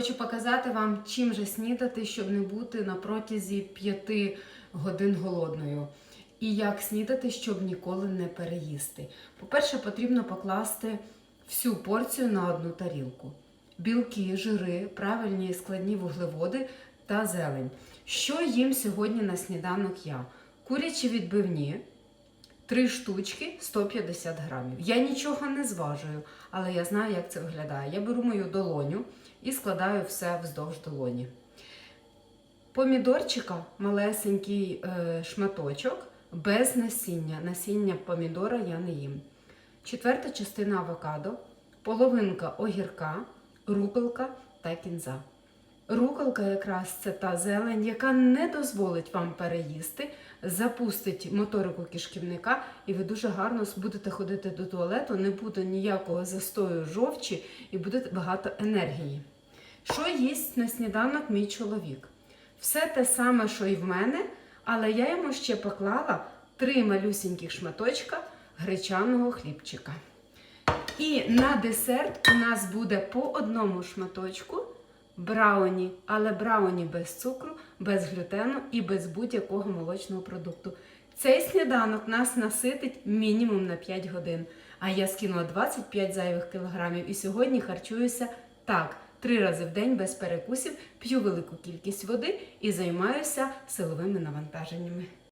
Хочу показати вам, чим же снідати, щоб не бути на протязі 5 годин голодною. І як снідати, щоб ніколи не переїсти. По-перше, потрібно покласти всю порцію на одну тарілку. Білки, жири, правильні і складні вуглеводи та зелень. Що їм сьогодні на сніданок я? Курячі відбивні, Три штучки 150 грамів. Я нічого не зважую, але я знаю, як це виглядає. Я беру мою долоню і складаю все вздовж долоні. Помідорчика малесенький е, шматочок без насіння. Насіння помідора я не їм. Четверта частина авокадо, половинка огірка, руколка та кінза. Руколка якраз це та зелень, яка не дозволить вам переїсти, запустить моторику кишківника, і ви дуже гарно будете ходити до туалету, не буде ніякого застою жовчі і буде багато енергії. Що їсть на сніданок мій чоловік? Все те саме, що і в мене, але я йому ще поклала три малюсіньких шматочка гречаного хлібчика. І на десерт у нас буде по одному шматочку брауні, але брауні без цукру, без глютену і без будь-якого молочного продукту. Цей сніданок нас наситить мінімум на 5 годин. А я скинула 25 зайвих кілограмів і сьогодні харчуюся так. Три рази в день без перекусів, п'ю велику кількість води і займаюся силовими навантаженнями.